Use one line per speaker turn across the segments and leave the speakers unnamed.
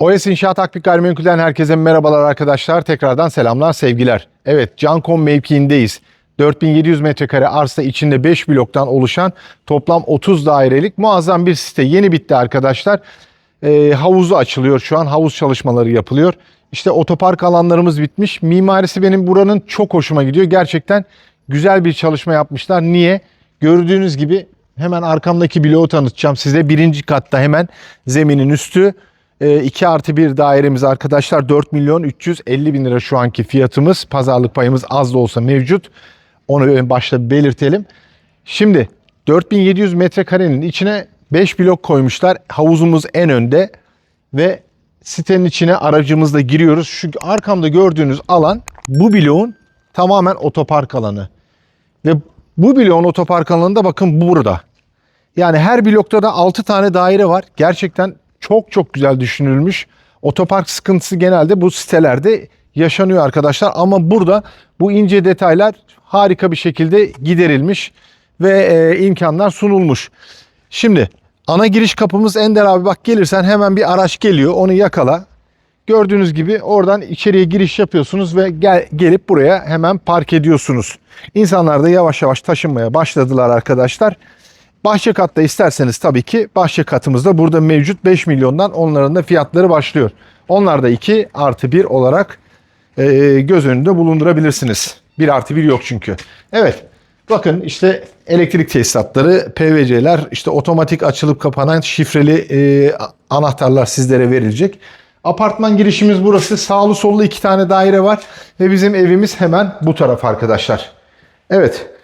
OS İnşaat Akbik Gayrimenkul'den herkese merhabalar arkadaşlar. Tekrardan selamlar, sevgiler. Evet, Cancom mevkiindeyiz. 4700 metrekare arsa içinde 5 bloktan oluşan toplam 30 dairelik muazzam bir site. Yeni bitti arkadaşlar. Ee, havuzu açılıyor şu an. Havuz çalışmaları yapılıyor. İşte otopark alanlarımız bitmiş. Mimarisi benim buranın çok hoşuma gidiyor. Gerçekten güzel bir çalışma yapmışlar. Niye? Gördüğünüz gibi hemen arkamdaki bloğu tanıtacağım size. Birinci katta hemen zeminin üstü. 2 artı 1 dairemiz arkadaşlar 4 milyon 350 bin lira şu anki fiyatımız. Pazarlık payımız az da olsa mevcut. Onu en başta belirtelim. Şimdi 4700 metrekarenin içine 5 blok koymuşlar. Havuzumuz en önde ve sitenin içine aracımızla giriyoruz. Çünkü arkamda gördüğünüz alan bu bloğun tamamen otopark alanı. Ve bu bloğun otopark alanında bakın burada. Yani her blokta da 6 tane daire var. Gerçekten çok çok güzel düşünülmüş. Otopark sıkıntısı genelde bu sitelerde yaşanıyor arkadaşlar. Ama burada bu ince detaylar harika bir şekilde giderilmiş ve e, imkanlar sunulmuş. Şimdi ana giriş kapımız Ender abi bak gelirsen hemen bir araç geliyor onu yakala. Gördüğünüz gibi oradan içeriye giriş yapıyorsunuz ve gel, gelip buraya hemen park ediyorsunuz. İnsanlar da yavaş yavaş taşınmaya başladılar arkadaşlar. Bahçe katta isterseniz tabii ki bahçe katımızda burada mevcut 5 milyondan onların da fiyatları başlıyor. Onlar da 2 artı 1 olarak e, göz önünde bulundurabilirsiniz. 1 artı 1 yok çünkü. Evet bakın işte elektrik tesisatları, PVC'ler, işte otomatik açılıp kapanan şifreli e, anahtarlar sizlere verilecek. Apartman girişimiz burası. Sağlı sollu iki tane daire var ve bizim evimiz hemen bu taraf arkadaşlar. Evet.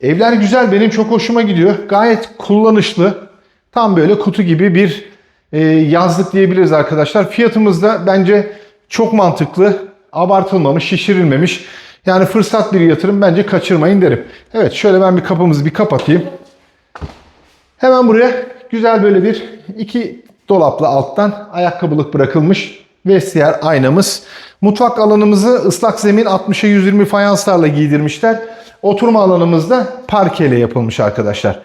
Evler güzel. Benim çok hoşuma gidiyor. Gayet kullanışlı. Tam böyle kutu gibi bir e, yazlık diyebiliriz arkadaşlar. Fiyatımız da bence çok mantıklı. Abartılmamış, şişirilmemiş. Yani fırsat bir yatırım bence kaçırmayın derim. Evet şöyle ben bir kapımızı bir kapatayım. Hemen buraya güzel böyle bir iki dolaplı alttan ayakkabılık bırakılmış vestiyer aynamız. Mutfak alanımızı ıslak zemin 60'a 120 fayanslarla giydirmişler. Oturma alanımızda parkeyle yapılmış arkadaşlar.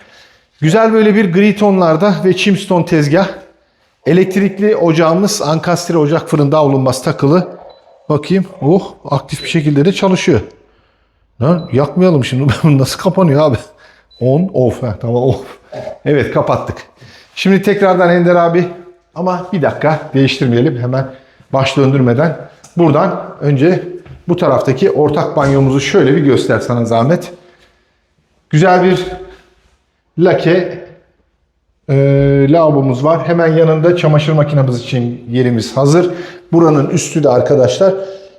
Güzel böyle bir gri tonlarda ve chimstone tezgah. Elektrikli ocağımız ankastre ocak fırın davlumbaz takılı. Bakayım. Oh aktif bir şekilde de çalışıyor. Ha, yakmayalım şimdi. Nasıl kapanıyor abi? On, off. Ha, tamam off. Evet kapattık. Şimdi tekrardan Ender abi ama bir dakika değiştirmeyelim hemen baş döndürmeden. Buradan önce bu taraftaki ortak banyomuzu şöyle bir göster sana zahmet. Güzel bir lake e, lavabomuz var. Hemen yanında çamaşır makinemiz için yerimiz hazır. Buranın üstü de arkadaşlar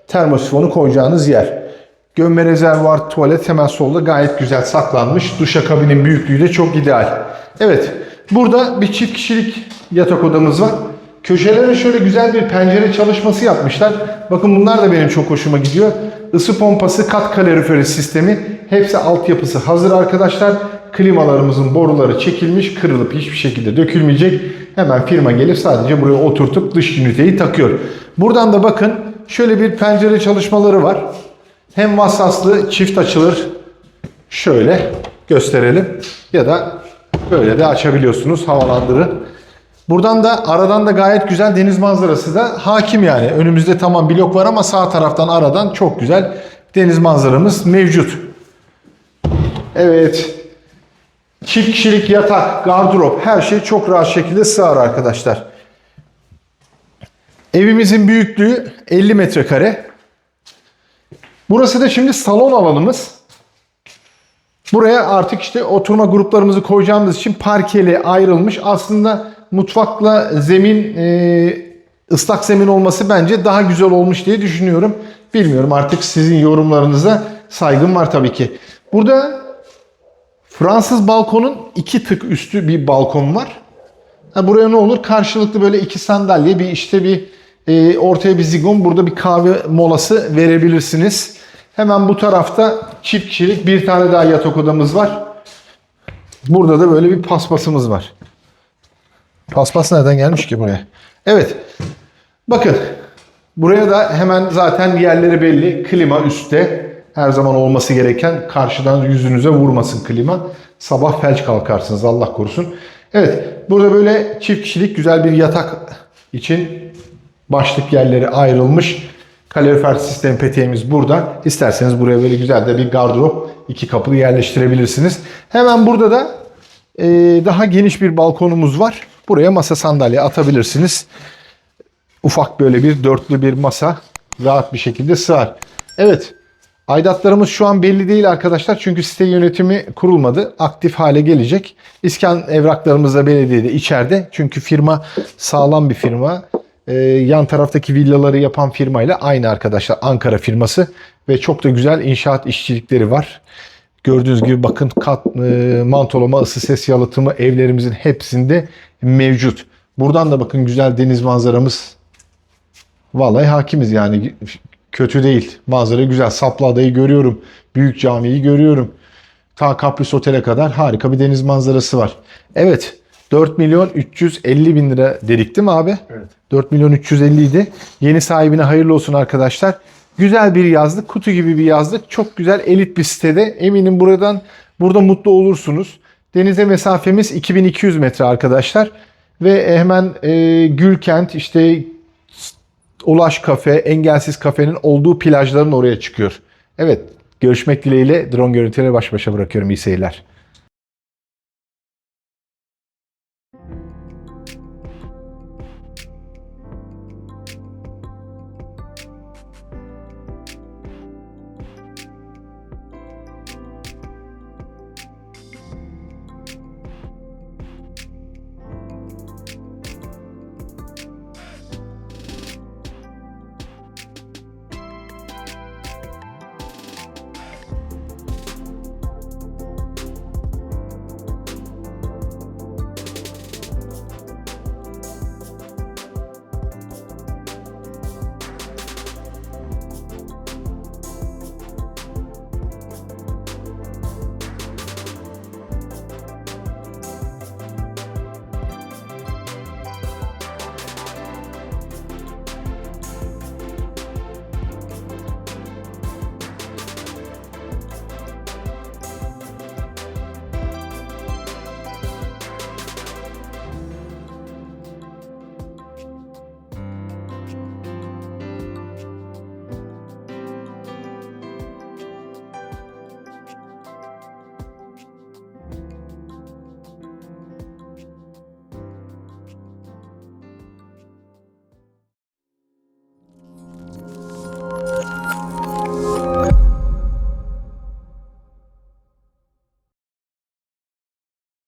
termosifonu koyacağınız yer. Gömme rezervuar tuvalet hemen solda gayet güzel saklanmış. Duşakabinin büyüklüğü de çok ideal. Evet burada bir çift kişilik yatak odamız var. Köşelere şöyle güzel bir pencere çalışması yapmışlar. Bakın bunlar da benim çok hoşuma gidiyor. Isı pompası, kat kaloriferi sistemi. Hepsi altyapısı hazır arkadaşlar. Klimalarımızın boruları çekilmiş, kırılıp hiçbir şekilde dökülmeyecek. Hemen firma gelip sadece buraya oturtup dış üniteyi takıyor. Buradan da bakın şöyle bir pencere çalışmaları var. Hem vassaslı çift açılır. Şöyle gösterelim. Ya da böyle de açabiliyorsunuz havalandırın. Buradan da aradan da gayet güzel deniz manzarası da hakim yani. Önümüzde tamam blok var ama sağ taraftan aradan çok güzel deniz manzaramız mevcut. Evet. Çift kişilik yatak, gardırop her şey çok rahat şekilde sığar arkadaşlar. Evimizin büyüklüğü 50 metrekare. Burası da şimdi salon alanımız. Buraya artık işte oturma gruplarımızı koyacağımız için parkeli ayrılmış. Aslında mutfakla zemin e, ıslak zemin olması bence daha güzel olmuş diye düşünüyorum. Bilmiyorum artık sizin yorumlarınıza saygım var tabii ki. Burada Fransız balkonun iki tık üstü bir balkon var. Ha, buraya ne olur? Karşılıklı böyle iki sandalye bir işte bir e, ortaya bir zigon burada bir kahve molası verebilirsiniz. Hemen bu tarafta çift kişilik bir tane daha yatak odamız var. Burada da böyle bir paspasımız var. Paspas nereden gelmiş ki buraya? Evet. Bakın. Buraya da hemen zaten yerleri belli. Klima üstte. Her zaman olması gereken karşıdan yüzünüze vurmasın klima. Sabah felç kalkarsınız Allah korusun. Evet. Burada böyle çift kişilik güzel bir yatak için Başlık yerleri ayrılmış. Kalorifer sistem peteğimiz burada. İsterseniz buraya böyle güzel de bir gardırop iki kapılı yerleştirebilirsiniz. Hemen burada da e, daha geniş bir balkonumuz var. Buraya masa sandalye atabilirsiniz. Ufak böyle bir dörtlü bir masa rahat bir şekilde sığar. Evet. Aidatlarımız şu an belli değil arkadaşlar. Çünkü site yönetimi kurulmadı. Aktif hale gelecek. İskan evraklarımız da belediyede içeride. Çünkü firma sağlam bir firma. Ee, yan taraftaki villaları yapan firmayla aynı arkadaşlar. Ankara firması. Ve çok da güzel inşaat işçilikleri var. Gördüğünüz gibi bakın kat, e, mantolama, ısı ses yalıtımı evlerimizin hepsinde mevcut. Buradan da bakın güzel deniz manzaramız Vallahi hakimiz yani kötü değil. Manzara güzel. Saplı Adayı görüyorum. Büyük Camii'yi görüyorum. Ta Kapris Otel'e kadar harika bir deniz manzarası var. Evet 4 milyon 350 bin lira dedik değil mi abi?
Evet.
4 milyon 350 idi. Yeni sahibine hayırlı olsun arkadaşlar. Güzel bir yazlık, kutu gibi bir yazlık. Çok güzel elit bir sitede. Eminim buradan burada mutlu olursunuz. Denize mesafemiz 2200 metre arkadaşlar. Ve hemen e, Gülkent işte Ulaş Kafe, Engelsiz Kafe'nin olduğu plajların oraya çıkıyor. Evet, görüşmek dileğiyle drone görüntüleri baş başa bırakıyorum. İyi seyirler.